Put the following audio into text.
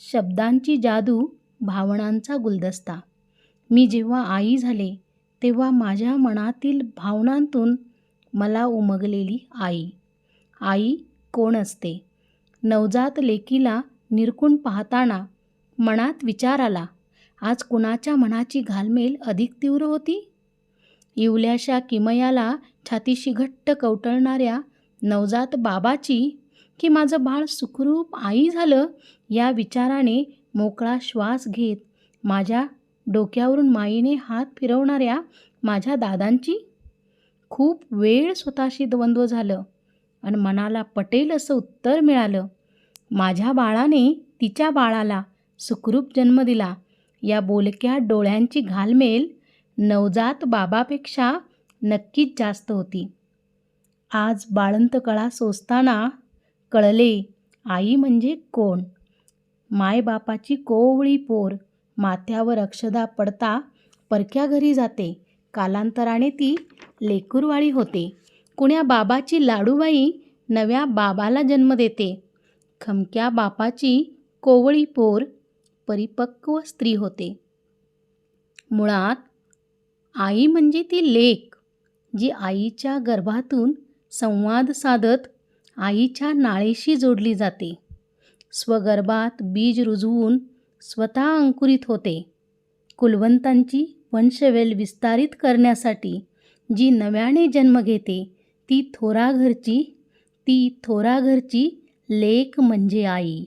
शब्दांची जादू भावनांचा गुलदस्ता. मी जेव्हा आई झाले तेव्हा माझ्या मनातील भावनांतून मला उमगलेली आई. आई कोण असते? नवजात लेकीला निरखून पाहताना मनात विचार आला आज कुणाच्या मनाची घालमेल अधिक तीव्र होती? इवल्याशा किमयाला छातीशी घट्ट कवटळणाऱ्या नवजात बाबाची की माझं बाळ सुखरूप आई झालं या विचाराने मोकळा श्वास घेत माझ्या डोक्यावरून माईने हात फिरवणाऱ्या माझ्या दादांची खूप वेळ स्वतःशी द्वंद्व झालं आणि मनाला पटेल असं उत्तर मिळालं. माझ्या बाळाने तिच्या बाळाला सुखरूप जन्म दिला. या बोलक्या डोळ्यांची घालमेल नवजात बाबापेक्षा नक्कीच जास्त होती. आज बाळंत कळा सोसताना कळले आई म्हणजे कोण? मायबापाची कोवळी पोर माथ्यावर अक्षदा पडता परक्या घरी जाते. कालांतराने ती लेकूरवाळी होते. कुण्या बाबाची लाडूबाई नव्या बाबाला जन्म देते. खमक्या बापाची कोवळी पोर परिपक्व स्त्री होते. मुळात आई म्हणजे ती लेक जी आईच्या गर्भातून संवाद साधत आईच्या नाळेशी जोडली जाते. स्वगर्भात बीज रुजवून स्वतः अंकुरित होते. कुलवंतांची वंशवेल विस्तारित करण्यासाठी जी नव्याने जन्म घेते ती थोराघरची ती थोराघरची लेख म्हणजे आई.